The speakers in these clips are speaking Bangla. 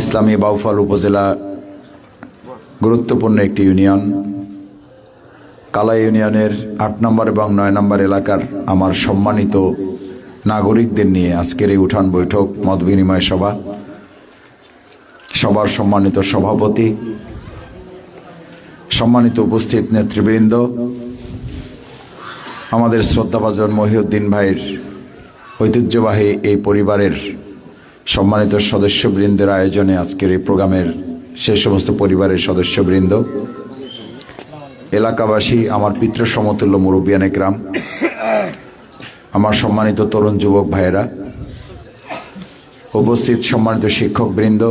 ইসলামী বাউফল উপজেলা গুরুত্বপূর্ণ একটি ইউনিয়ন। কালা ইউনিয়নের আট নম্বর এবং নয় নম্বর এলাকার আমার সম্মানিত নাগরিকদের নিয়ে আজকের এই উঠান বৈঠক, মত বিনিময় সভা সবার সম্মানিত সভাপতি, সম্মানিত উপস্থিত নেতৃবৃন্দ, আমাদের শ্রদ্ধাভাজন মহিউদ্দিন ভাইয়ের ঐতিহ্যবাহী এই পরিবারের সম্মানিত সদস্যবৃন্দের আয়োজনে আজকের এই প্রোগ্রামের সে সমস্ত পরিবারের সদস্যবৃন্দ, এলাকাবাসী, আমার পিতৃ সমতুল্য মুরব্বিয়ানে গ্রাম আমার সম্মানিত তরুণ যুবক ভাইয়েরা, উপস্থিত সম্মানিত শিক্ষকবৃন্দ,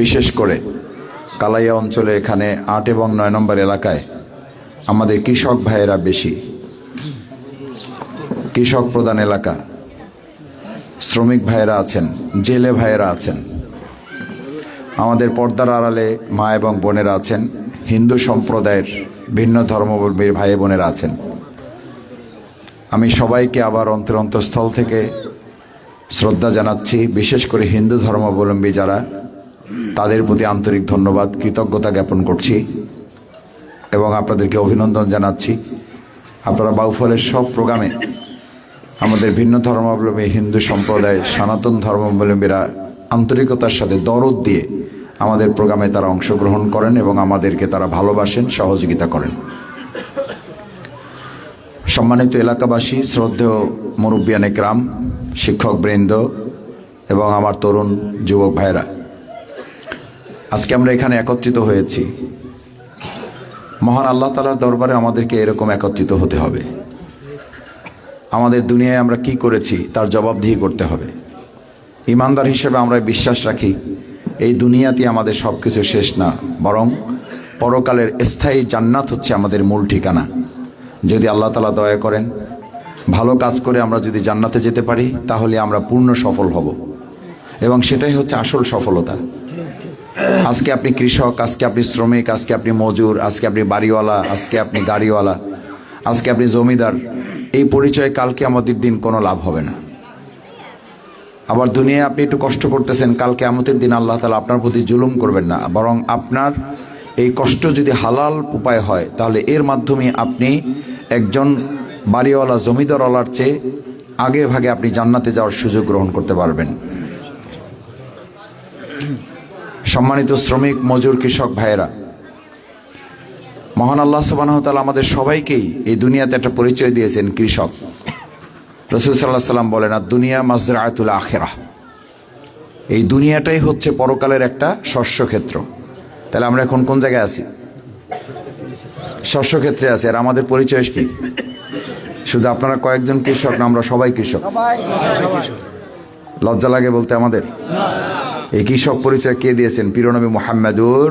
বিশেষ করে কালাইয়া অঞ্চলে এখানে আট এবং নয় নম্বর এলাকায় আমাদের কৃষক ভাইয়েরা বেশি। কৃষক প্রধান এলাকা শ্রমিক ভাইয়েরা আছেন, জেলে ভাইয়েরা আছেন। আমাদের পর্দার আড়ালে মা এবং বোনেরা আছেন, হিন্দু সম্প্রদায়ের ভিন্ন ধর্মাবলম্বীর ভাই বোনেরা আছেন। আমি সবাইকে আবার অন্তর অন্তঃস্থল থেকে শ্রদ্ধা জানাচ্ছি, বিশেষ করে হিন্দু ধর্মাবলম্বী যারা, তাদের প্রতি আন্তরিক ধন্যবাদ, কৃতজ্ঞতা জ্ঞাপন করছি এবং আপনাদেরকে অভিনন্দন জানাচ্ছি। আপনারা বাউফলের সব প্রোগ্রামে আমাদের ভিন্ন ধর্মাবলম্বী হিন্দু সম্প্রদায়, সনাতন ধর্মাবলম্বীরা আন্তরিকতার সাথে দরদ দিয়ে আমাদের প্রোগ্রামে তারা অংশগ্রহণ করেন এবং আমাদেরকে তারা ভালোবাসেন, সহযোগিতা করেন। সম্মানিত এলাকাবাসী, শ্রদ্ধেয় মুরব্বিয়ানে গ্রাম, শিক্ষকবৃন্দ এবং আমার তরুণ যুবক ভাইরা আজকে আমরা এখানে একত্রিত হয়েছি। মহান আল্লাহ তালার দরবারে আমাদেরকে এরকম একত্রিত হতে হবে। আমাদের দুনিয়ায় আমরা কি করেছি তার জবাবদিহি করতে হবে। ইমানদার হিসেবে আমরা বিশ্বাস রাখি, এই দুনিয়াতে আমাদের সব কিছু শেষ না। বরং পরকালের স্থায়ী জান্নাত হচ্ছে আমাদের মূল ঠিকানা। যদি আল্লাহ তালা দয়া করেন, ভালো কাজ করে আমরা যদি জান্নাতে যেতে পারি, তাহলে আমরা পূর্ণ সফল হব। এবং সেটাই হচ্ছে আসল সফলতা। আজকে আপনি কৃষক, আজকে আপনি শ্রমিক, আজকে আপনি মজুর, আজকে আপনি বাড়িওয়ালা, আজকে আপনি গাড়িওয়ালা, আজকে আপনি জমিদার এই পরিচয় কালকে আমাদের দিন কোনো লাভ হবে না। আবার দুনিয়ায় আপনি একটু কষ্ট করতেছেন কালকে আমাদের দিন আল্লাহ তালা আপনার প্রতি জুলুম করবেন না। বরং আপনার এই কষ্ট যদি হালাল উপায় হয়, তাহলে এর মাধ্যমে আপনি একজন বাড়িওয়ালা, জমিদারওয়ালার চেয়ে আগে ভাগে আপনি জান্নাতে যাওয়ার সুযোগ গ্রহণ করতে পারবেন। সম্মানিত শ্রমিক, মজুর, কৃষক ভাইয়েরা মহান আল্লাহ সুবাহতাল আমাদের সবাইকেই এই দুনিয়াতে একটা পরিচয় দিয়েছেন কৃষক। রসুল সাল্লাহ সাল্লাম বলেন আর দুনিয়া মাজরা আয়তুল আখেরা এই দুনিয়াটাই হচ্ছে পরকালের একটা শস্য ক্ষেত্র তাহলে আমরা এখন কোন জায়গায় আছি? শস্য ক্ষেত্রে আছি। আর আমাদের পরিচয় কি? শুধু আপনারা কয়েকজন কৃষক না আমরা সবাই কৃষক। লজ্জা লাগে বলতে আমাদের? এই কৃষক পরিচয় কে দিয়েছেন? পিরনবী মোহাম্মদুর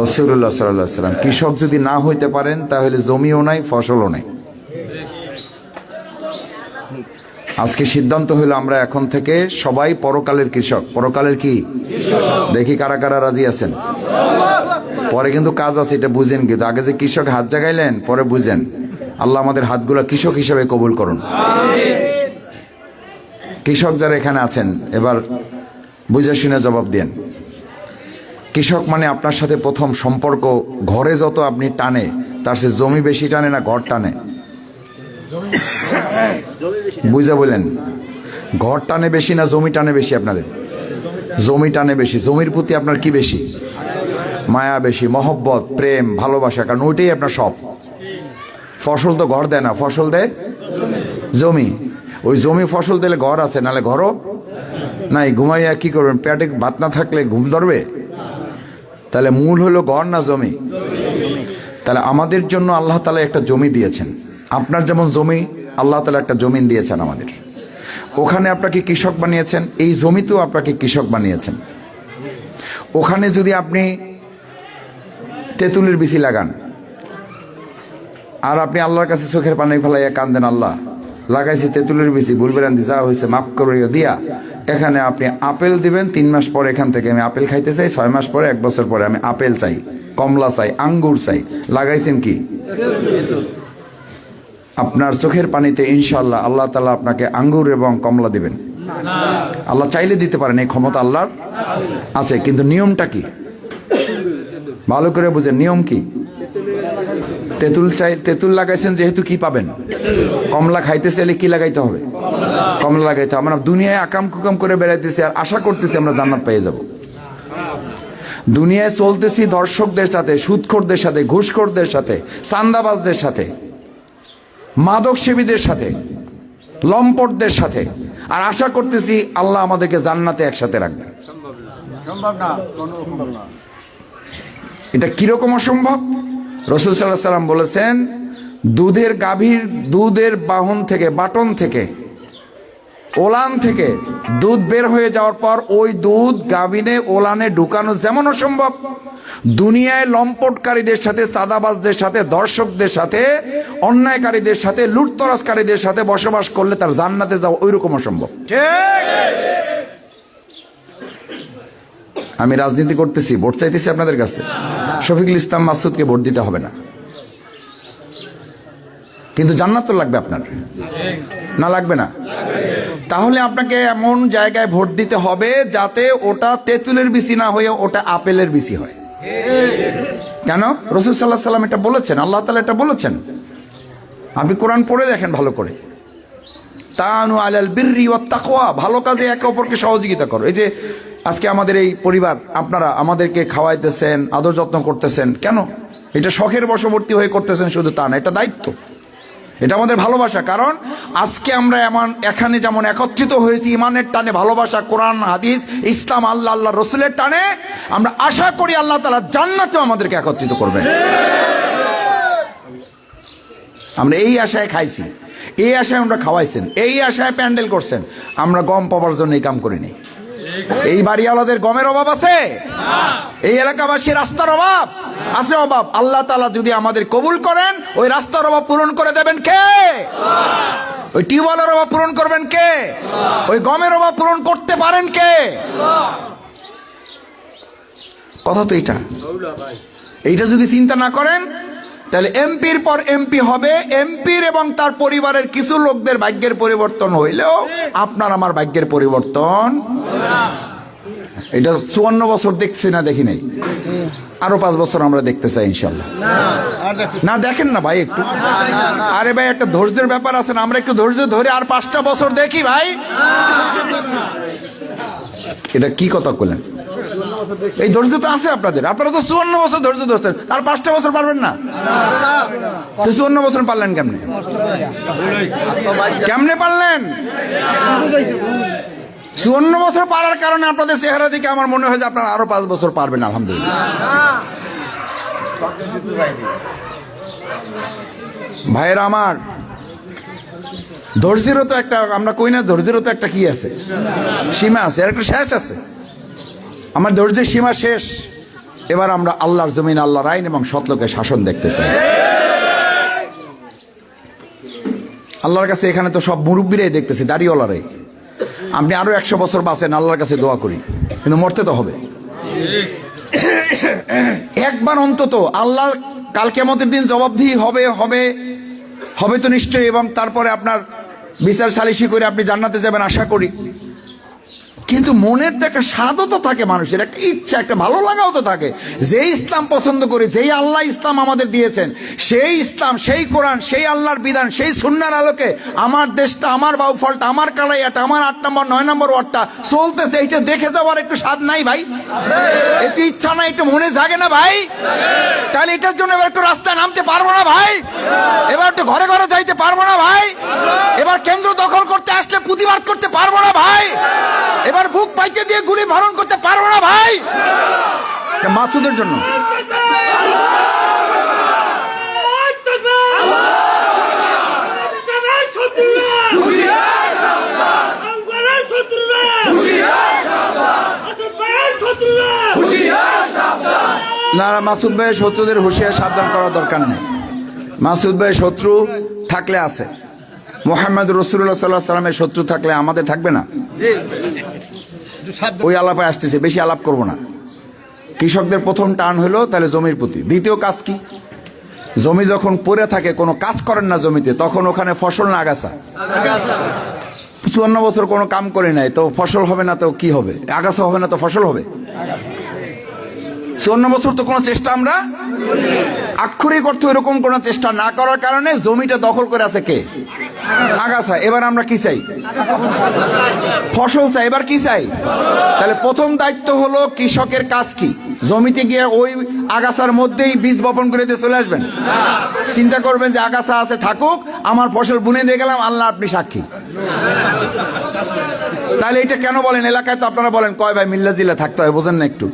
রসুল্লাহ সাল্লাহ সাল্লাম কৃষক যদি না হইতে পারেন তাহলে জমিও নাই ফসলও নাই। আজকে সিদ্ধান্ত হইল আমরা এখন থেকে সবাই পরকালের কৃষক। পরকালের কি? দেখি কারা কারা রাজি আছেন। পরে কিন্তু কাজ আছে এটা বুঝেন কিন্তু। আগে যে কৃষক হাত জাগাইলেন পরে বুঝেন। আল্লাহ আমাদের হাতগুলা কৃষক হিসেবে কবুল করুন। কৃষক যারা এখানে আছেন এবার বুঝে শুনে জবাব দেন। কৃষক মানে আপনার সাথে প্রথম সম্পর্ক, ঘরে যত আপনি টানে, তার সে জমি বেশি টানে না ঘর টানে? বুঝে বললেন, ঘর টানে বেশি না জমি টানে বেশি আপনাদের? জমি টানে বেশি, জমির প্রতি আপনার কি বেশি? মায়া বেশি, মহব্বত, প্রেম, ভালোবাসা, কারণ ওইটাই আপনার সব। ফসল তো ঘর দেয় না, ফসল দেয় জমি। ওই জমি ফসল দিলে ঘর আছে, নাহলে ঘরও নাই, ঘুমাইয়া কি করবেন? পেটে ভাত না থাকলে ঘুম ধরবে? তাহলে মূল হলো ঘর না জমি? তাহলে আমাদের জন্য আল্লাহ তালা একটা জমি দিয়েছেন। আপনার যেমন জমি, আল্লাহ তালা একটা জমিন দিয়েছেন আমাদের। ওখানে আপনাকে কৃষক বানিয়েছেন, এই জমিতেও আপনাকে কৃষক বানিয়েছেন। ওখানে যদি আপনি তেঁতুলের বিচি লাগান, আর আপনি আল্লাহর কাছে চোখের পানি ফেলাইয়া কান্দেন, আল্লাহ, লাগাইছি তেঁতুলের বিচি গুলবেরান্দি যা হয়েছে, মাফ করিয়া দিয়া। এখানে আপনি আপেল দিবেন, তিন মাস পরে এখান থেকে আমি আপেল খাইতে চাই, ছয় মাস পরে, এক বছর পরে আমি আপেল চাই, কমলা চাই, আঙ্গুর চাই। লাগাইছেন কি? আপনার চোখের পানিতে ইনশাল্লাহ আল্লাহ তালা আপনাকে আঙ্গুর এবং কমলা দিবেন। আল্লাহ চাইলে দিতে পারেন, এই ক্ষমতা আল্লাহর আছে, কিন্তু নিয়মটা কি? ভালো করে বুঝেন, নিয়ম কি? তেঁতুল চাই তেঁতুল লাগাইছেন যেহেতু কি পাবেন? কমলা খাইতে চাইলে কি লাগাইতে হবে? কমলা লাগাইতে হবে। আমরা দুনিয়ায় আকাম কুকাম করে বেড়াইতেছি আর আশা করতেছি আমরা জান্নাত পেয়ে যাব। দুনিয়ায় চলতেছি দর্শকদের সাথে সুদখোরদের সাথে ঘুষখোরদের সাথে চান্দাবাজদের সাথে মাদক সেবীদের সাথে লম্পটদের সাথে। আর আশা করতেছি আল্লাহ আমাদেরকে জান্নাতে একসাথে রাখবে এটা কীরকম অসম্ভব? রসুল সাল্লাহ সাল্লাম বলেছেন, দুধের গাভীর, দুধের বাহন থেকে, বাটন থেকে, ওলান থেকে দুধ বের হয়ে যাওয়ার পর ওই দুধ গাভিনে, ওলানে ঢুকানো যেমন অসম্ভব। দুনিয়ায় লম্পটকারীদের সাথে সাদাবাজদের সাথে, দর্শকদের সাথে, অন্যায়কারীদের সাথে, লুটতরাজকারীদের সাথে বসবাস করলে তার জান্নাতে যাওয়া ওই রকম অসম্ভব আমি রাজনীতি করতেছি, ভোট চাইতেছি আপনাদের কাছে। শফিকুল ইসলাম মাসুদকে ভোট দিতে হবে না। কিন্তু জান্নাত তো লাগবে আপনার। না লাগবে না। তাহলে আপনাকে এমন জায়গায় ভোট দিতে হবে যাতে ওটা তেঁতুলের বিসি না হয়ে ওটা আপেলের বিসি হয়। কেন? রসুল সাল্লাহ সাল্লাম এটা বলেছেন, আল্লাহ তালা এটা বলেছেন। আপনি কোরআন পড়ে দেখেন ভালো করে। তানু আলাল বিররি ও তাকওয়া, ভালো কাজে একে অপরকে সহযোগিতা করো। এই যে আজকে আমাদের এই পরিবার, আপনারা আমাদেরকে খাওয়াইতেছেন, আদর যত্ন করতেছেন, কেন? এটা শখের বশবর্তী হয়ে করতেছেন শুধু তা না, এটা দায়িত্ব। এটা আমাদের ভালোবাসা, কারণ আজকে আমরা এমন, এখানে যেমন একত্রিত হয়েছি ইমানের টানে, ভালোবাসা, কোরআন, হাদিস, ইসলাম, আল্লাহ আল্লাহ রসুলের টানে, আমরা আশা করি আল্লাহ তালা জান্নাতেও আমাদেরকে একত্রিত করবেন। আমরা এই আশায় খাইছি, এই আশায় আমরা খাওয়াইছেন, এই আশায় প্যান্ডেল করছেন, আমরা গম পাওয়ার জন্য এই কাম করিনি। এই বাড়িওয়ালাদের গমের অভাব আছে? এই এলাকাবাসী রাস্তার অভাব আছে অভাব। আল্লাহ তালা যদি আমাদের কবুল করেন, ওই রাস্তার অভাব পূরণ করে দেবেন কে? ওই টিউবওয়েলের অভাব পূরণ করবেন কে? ওই গমের অভাব পূরণ করতে পারেন কে? কথা তো এইটা। এইটা যদি চিন্তা না করেন তাহলে এমপির পর এমপি হবে, এমপির এবং তার পরিবারের কিছু লোকদের ভাগ্যের পরিবর্তন হইলেও আপনার আমার ভাগ্যের পরিবর্তন এটা চুয়ান্ন বছর দেখছি না, দেখি নাই। আরও পাঁচ বছর আমরা দেখতে চাই, ইনশাল্লাহ। না, দেখেন না ভাই একটু। আরে ভাই, একটা ধৈর্যের ব্যাপার আছে না, আমরা একটু ধৈর্য ধরে আর পাঁচটা বছর দেখি ভাই। এটা কি কথা বললেন এই ধৈর্য তো আছে আপনাদের। আপনারা তো চুয়ান্ন বছর ধৈর্য ধরছেন। আর পাঁচটা বছর পারবেন না। চুয়ান্ন বছর পারলেন কেমনে? কেমনে পারলেন? চুয়ান্ন বছর পারার কারণে আপনাদের চেহারা দিকে আমার মনে হয় যে আপনারা আরও পাঁচ বছর পারবেন, আলহামদুলিল্লাহ। ভাইয়েরা আমার, ধৈর্যেরও তো একটা, আমরা কই না, ধৈর্যেরও তো একটা কি আছে? সীমা আছে, আর একটা শেষ আছে। আমার ধৈর্যের সীমা শেষ। এবার আমরা আল্লাহর জমিন, আল্লাহর আইন এবং সতলোকের শাসন দেখতে চাই। আল্লাহর কাছে এখানে তো সব মুরব্বীরাই দেখতেছি দাড়িওয়ালারাই আপনি আরও একশো বছর বাঁচেন, আল্লাহর কাছে দোয়া করি। কিন্তু মরতে তো হবে। একবার অন্তত আল্লাহ কাল কেমতের দিন জবাবদিহি হবে হবে হবে তো নিশ্চয়ই। এবং তারপরে আপনার বিচার সালিশি করে আপনি জান্নাতে যাবেন, আশা করি। কিন্তু মনের তো একটা স্বাদও তো থাকে মানুষের, একটা ইচ্ছা, একটা ভালো লাগাও তো থাকে। যে ইসলাম পছন্দ করে, যেই আল্লাহ ইসলাম আমাদের দিয়েছেন, সেই ইসলাম, সেই কোরআন, সেই আল্লাহর বিধান, সেই সুন্নার আলোকে আমার দেশটা, আমার বাউফলটা, আমার কালাইয়াটা, আমার আট নম্বর, নয় নম্বর ওয়ার্ডটা চলতেছে, এইটা দেখে যাওয়ার একটু স্বাদ নাই ভাই? একটু ইচ্ছা নাই, একটু মনে জাগে না ভাই? তাহলে এটার জন্য এবার একটু রাস্তায় নামতে পারব না ভাই? এবার একটু ঘরে ঘরে যাইতে পারব না ভাই? এবার কেন্দ্র দখল করতে আসলে প্রতিবাদ করতে পারব না ভাই? এবার বুক পাইতে দিয়ে গুলি ভরণ করতে পারব না ভাই। মাসুদের জন্য। না, মাসুদ ভাইয়ের শত্রুদের হুঁশিয়ার সাবধান করার দরকার নেই। মাসুদ ভাইয়ের শত্রু থাকলে আছে। মোহাম্মদ রসুল্লাহ সাল্লাহ সাল্লামের শত্রু থাকলে আমাদের থাকবে না। ওই আলাপে আসতেছে বেশি আলাপ করব না। কৃষকদের প্রথম টান হলো তাহলে জমির প্রতি। দ্বিতীয় কাজ কি? জমি যখন পড়ে থাকে কোনো কাজ করেন না জমিতে তখন ওখানে ফসল না আগাছা। চুয়ান্ন বছর কোনো কাম করে নাই তো ফসল হবে না তো কি হবে? আগাছা হবে না তো ফসল হবে? চুয়ান্ন বছর তো কোনো চেষ্টা আমরা আক্ষরিক অর্থ এরকম কোনো চেষ্টা না করার কারণে জমিটা দখল করে আছে কে? আগাছা, এবার আমরা কি চাই? ফসল চাই, এবার কি চাই? তাহলে প্রথম দায়িত্ব হলো কৃষকের কাজ কি? জমিতে গিয়ে ওই আগাছার মধ্যেই বীজ বপন করে দিয়ে চলে আসবেন? চিন্তা করবেন যে আগাছা আছে, থাকুক, আমার ফসল বুনে দিয়ে গেলাম, আল্লাহ আপনি সাক্ষী। তাহলে এটা কেন বলেন? এলাকায় তো আপনারা বলেন, কয় ভাই, মিল্লা জিল্লা থাকতে হয়, বোঝেন না একটু।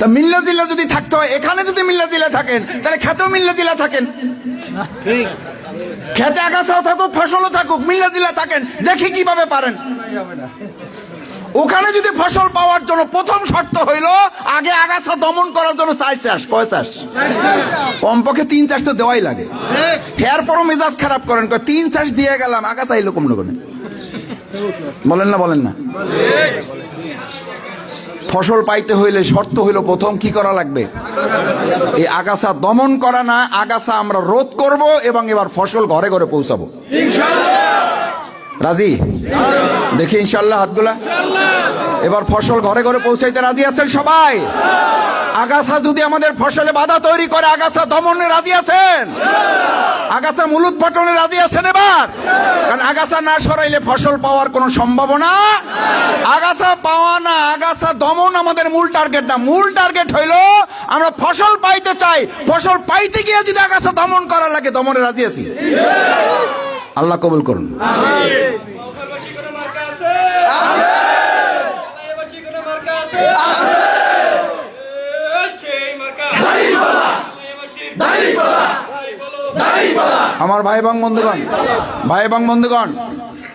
তা মিল্লা জিল্লা যদি থাকতে হয়, এখানে যদি মিল্লা জিল্লা থাকেন, তাহলে খেতেও মিল্লা জিল্লা থাকেন। খেতে আগাছাও থাকুক, ফসলও থাকুক মিল্লা জিল্লা থাকেন, দেখি কীভাবে পারেন। ওখানে যদি ফসল পাওয়ার জন্য প্রথম শর্ত হইল, আগে আগাছা দমন করার জন্য চার চাষ, কয় চাষ? কমপক্ষে তিন চাষ তো দেওয়াই লাগে। হেয়ার পরও মেজাজ খারাপ করেন তিন চাষ দিয়ে গেলাম, আগাছা এলো কম লোক বলেন না বলেন না। ফসল পাইতে হইলে শর্ত হইল প্রথম কি করা লাগবে? এই আগাছা দমন করা না, আগাছা আমরা রোধ করব এবং এবার ফসল ঘরে ঘরে পৌঁছাবো। রাজি? দেখি ইনশাল্লাহ হাতগুলা। এবার ফসল ঘরে ঘরে পৌঁছাইতে রাজি আছেন সবাই? আগাছা যদি আমাদের ফসলে বাধা তৈরি করে, আগাছা দমনে রাজি আছেন? আগাছা মূল উৎপাটনে রাজি আছেন এবার? কারণ আগাছা না সরাইলে ফসল পাওয়ার কোনো সম্ভাবনা? আগাছা পাওয়া না, আগাছা দমন আমাদের মূল টার্গেট না। মূল টার্গেট হইল, আমরা ফসল পাইতে চাই। ফসল পাইতে গিয়ে যদি আগাছা দমন করা লাগে, দমনে রাজি আছি। আল্লাহ কবুল করুন। আমার ভাই এবং বন্ধুগণ, ভাই এবং বন্ধুগণ,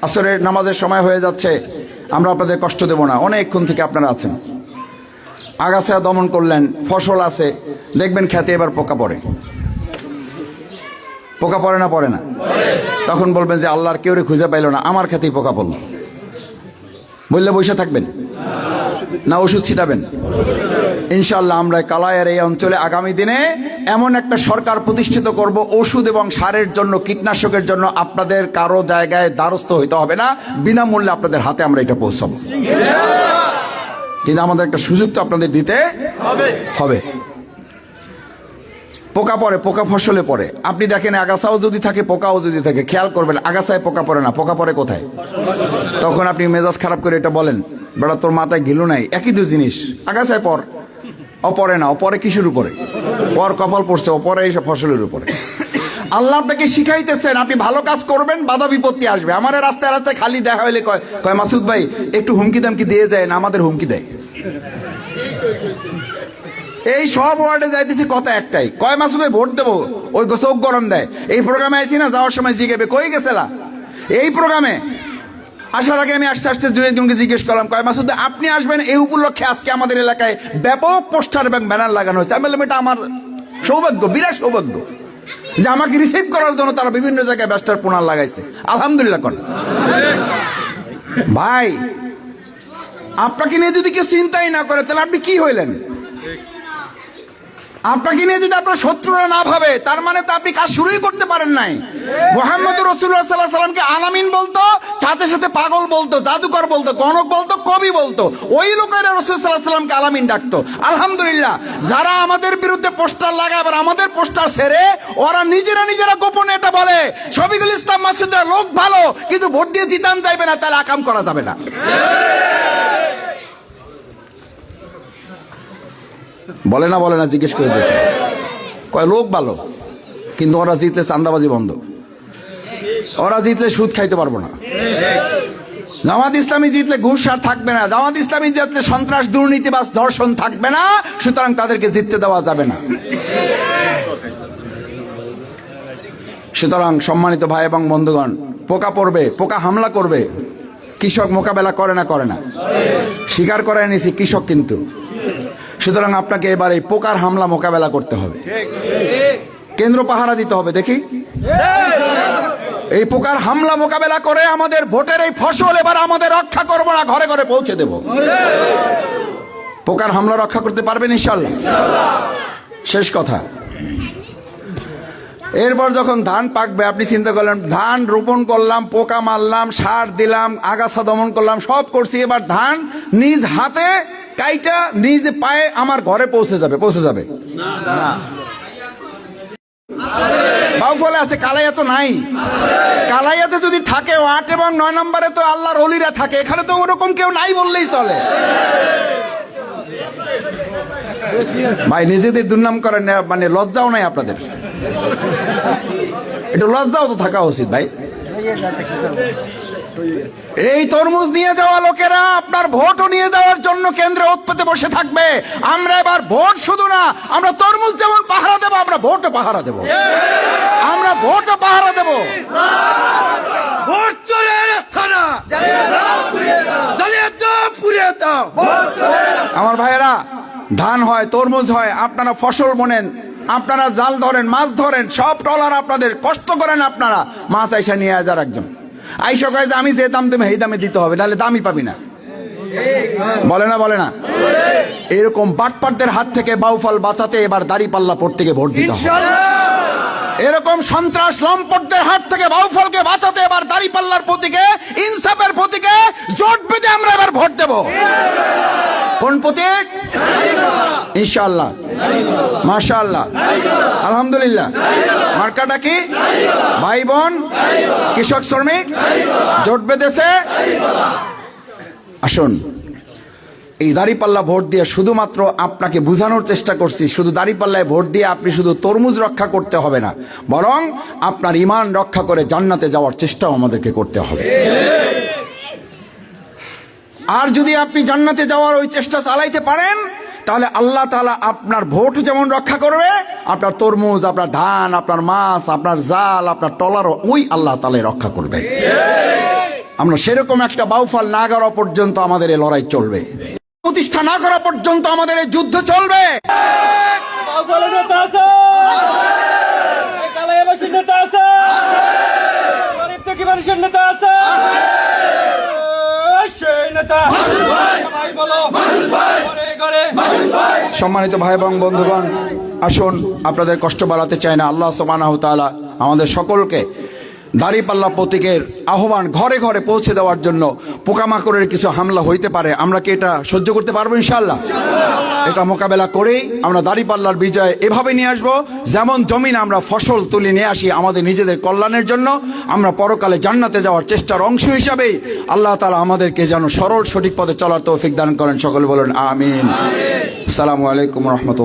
আসরের নামাজের সময় হয়ে যাচ্ছে। আমরা আপনাদের কষ্ট দেব না। অনেকক্ষণ থেকে আপনারা আছেন। আগাছা দমন করলেন, ফসল আছে। দেখবেন খেতে এবার পোকা পড়ে। পোকা পড়ে না পড়ে না। তখন বলবেন যে আল্লাহর কেউ রে খুঁজে পাইল না আমার খাতেই পোকা পড়ল। বললে বসে থাকবেন না ওষুধ ছিটাবেন। ইনশাল্লাহ আমরা কালায়ের এই অঞ্চলে আগামী দিনে এমন একটা সরকার প্রতিষ্ঠিত করব ওষুধ এবং সারের জন্য কীটনাশকের জন্য আপনাদের কারও জায়গায় দ্বারস্থ হইতে হবে না বিনামূল্যে আপনাদের হাতে আমরা এটা পৌঁছাবো। কিন্তু আমাদের একটা সুযোগ তো আপনাদের দিতে হবে। পোকা পড়ে, পোকা ফসলে পড়ে। আপনি দেখেন, আগাছাও যদি থাকে, পোকাও যদি থাকে, খেয়াল করবেন, আগাছায় পোকা পড়ে না, পোকা পড়ে কোথায়? তখন আপনি মেজাজ খারাপ করে এটা বলেন বেড়া তোর মাথায় ঘিলু নাই? একই দু জিনিস, আগাছায় পর অপরে না অপরে কিসের উপরে? পর কপাল পড়ছে অপরে এসে ফসলের উপরে। আল্লাহ আপনাকে শিখাইতেছেন, আপনি ভালো কাজ করবেন, বাধা বিপত্তি আসবে। আমার রাস্তায় রাস্তায় খালি দেখা হইলে কয় কয়, মাসুদ ভাই, একটু হুমকি দামকি দিয়ে যায় না আমাদের হুমকি দেয়। এই সব ওয়ার্ডে যাইতেছি কথা একটাই। কয় মাসুদে ভোট দেবো? ওই চোখ গরম দেয়। এই প্রোগ্রামে আইছি না, যাওয়ার সময় জিগেবে। কই গেছিলা এই প্রোগ্রামে? আসার আগে আমি আস্তে আস্তে দু একজনকে জিজ্ঞেস করলাম, কয় মাসুদ, আপনি আসবেন এই উপলক্ষে আজকে আমাদের এলাকায় ব্যাপক পোস্টার এবং ব্যানার লাগানো হয়েছে। আমি এটা আমার সৌভাগ্য, বিরাট সৌভাগ্য যে আমাকে রিসিভ করার জন্য তারা বিভিন্ন জায়গায় ব্যস্তার পোনার লাগাইছে। আলহামদুলিল্লাহ কোন। ভাই, আপনাকে নিয়ে যদি কেউ চিন্তাই না করে, তাহলে আপনি কি হইলেন? আপনাকে নিয়ে যদি আপনার শত্রুরা না ভাবে, তার মানে তো আপনি কাজ শুরুই করতে পারেন নাই। মোহাম্মদ রসুল্লাহ সাল্লাহ সাল্লামকে আলামিন বলতো, সাথে সাথে পাগল বলতো, জাদুকর বলতো, গণক বলতো, কবি বলতো। ওই লোকেরা রসুল সাল্লাহ সাল্লামকে আলামিন ডাকতো। আলহামদুলিল্লাহ, যারা আমাদের বিরুদ্ধে পোস্টার লাগায় আবার আমাদের পোস্টার সেরে ওরা নিজেরা নিজেরা গোপনে এটা বলে, শফিকুল ইসলাম মাসুদের লোক ভালো, কিন্তু ভোট দিয়ে জিতান যাইবে না, তাহলে আকাম করা যাবে না। বলে না বলে না, জিজ্ঞেস করে দেখো। কয়, লোক ভালো, কিন্তু ওরা জিতলে চান্দাবাজি বন্ধ। ওরা জিতলে সুদ খাইতে পারব না। জামাত ইসলামী জিতলে ঘুষ আর থাকবে না। জামাত ইসলামী জিতলে সন্ত্রাস দুর্নীতিবাস ধর্ষণ থাকবে না, সুতরাং তাদেরকে জিততে দেওয়া যাবে না। সুতরাং সম্মানিত ভাই এবং বন্ধুগণ, পোকা পড়বে, পোকা হামলা করবে। কৃষক মোকাবেলা করে না করে না। স্বীকার করে নিছি, কৃষক কিন্তু। সুতরাং আপনাকে এবার এই পোকার হামলা মোকাবেলা করতে হবে। কেন্দ্র পাহারা দিতে হবে, দেখি। এই পোকার হামলা মোকাবেলা করে আমাদের ভোটের এই ফসল এবার আমাদের রক্ষা করব না, ঘরে ঘরে পৌঁছে দেব। পোকার হামলা রক্ষা করতে পারবেন ইনশাল্লাহ শেষ কথা। এরপর যখন ধান পাকবে, আপনি চিন্তা করলেন, ধান রোপণ করলাম, পোকা মারলাম, সার দিলাম, আগাছা দমন করলাম, সব করছি, এবার ধান নিজ হাতে কাইটা নিজে পায়ে আমার ঘরে পৌঁছে যাবে পৌঁছে যাবে। না বাউফলে আছে কালাইয়া তো নাই। কালাইয়াতে যদি থাকে আট এবং নয় নম্বরে তো আল্লাহর অলিরা থাকে, এখানে তো ওরকম কেউ নাই বললেই চলে। ভাই, নিজেদের দুর্নাম করেন মানে লজ্জাও নাই আপনাদের। একটু লজ্জাও তো থাকা উচিত, ভাই। এই তরমুজ নিয়ে যাওয়া লোকেরা আপনার ভোটও নিয়ে যাওয়ার জন্য কেন্দ্রে উৎপেতে বসে থাকবে। আমরা এবার ভোট শুধু না আমরা তরমুজ যেমন পাহারা দেবো আমরা ভোটও পাহারা দেব। আমরা ভোটও পাহারা দেব। ভোট। আমার ভাইয়েরা ধান হয় তরমুজ হয় আপনারা ফসল বোনেন আপনারা জাল ধরেন মাছ ধরেন সব টলার আপনাদের কষ্ট করেন আপনারা। মাছ আইসা নিয়ে আজার একজন। আইসা কয় যে আমি যে দাম দেবে এই দামে দিতে হবে নাহলে দামই পাবি না। বলে না বলে না। এরকম বাটপাটদের হাত থেকে বাউফল বাঁচাতে এবার দাড়ি পাল্লা থেকে ভোট দিতে হবে। এরকম সন্ত্রাস লম্পটদের হাত থেকে বাউফলকে বাঁচাতে এবার দাড়ি পাল্লার প্রতীকে ইনসাফের প্রতীকে জোট বেঁধে আমরা এবার ভোট দেব। কোন প্রতীক? ইনশাআল্লাহ। মাশাআল্লাহ। আলহামদুলিল্লাহ। মার্কাটা কি? ভাই বোন কৃষক শ্রমিক, জোট বেঁধেছে। আসুন, এই দাড়িপাল্লা ভোট দিয়ে শুধুমাত্র আপনাকে বোঝানোর চেষ্টা করছি, শুধু দাড়িপাল্লায় ভোট দিয়ে আপনি শুধু তরমুজ রক্ষা করতে হবে না, বরং আপনার ইমান রক্ষা করে জান্নাতে যাওয়ার চেষ্টাও আমাদেরকে করতে হবে। আর যদি আপনি জান্নাতে যাওয়ার ওই চেষ্টা চালাইতে পারেন তাহলে আল্লাহ তালা আপনার ভোট যেমন রক্ষা করবে, আপনার তরমুজ, আপনার ধান, আপনার মাছ, আপনার জাল, আপনার টলারও ওই আল্লাহ তালাই রক্ষা করবে। আমরা সেরকম একটা বাউফাল না করা পর্যন্ত আমাদের এই লড়াই চলবে। প্রতিষ্ঠা না করা পর্যন্ত আমাদের এই যুদ্ধ চলবে। নেতা আছে। সেই নেতা। ভাই বলো। ঘরে সম্মানিত ভাই এবং বন্ধুগণ, আসুন আপনাদের কষ্ট বাড়াতে চাই না। আল্লাহ সোমানা তালা আমাদের সকলকে দাড়িপাল্লা প্রতীকের আহ্বান ঘরে ঘরে পৌঁছে দেওয়ার জন্য পোকামাকড়ের কিছু হামলা হইতে পারে। আমরা কি এটা সহ্য করতে পারব ইনশাল্লাহ এটা মোকাবেলা করেই আমরা দাঁড়িপাল্লার বিজয় এভাবে নিয়ে আসব। যেমন জমিন আমরা ফসল তুলে নিয়ে আসি আমাদের নিজেদের কল্যাণের জন্য, আমরা পরকালে জান্নাতে যাওয়ার চেষ্টার অংশ হিসাবেই আল্লাহ তালা আমাদেরকে যেন সরল সঠিক পথে চলার তৌফিক দান করেন। সকলে বলেন, আমিন। আসসালামু আলাইকুম রহমতুল্লাহ।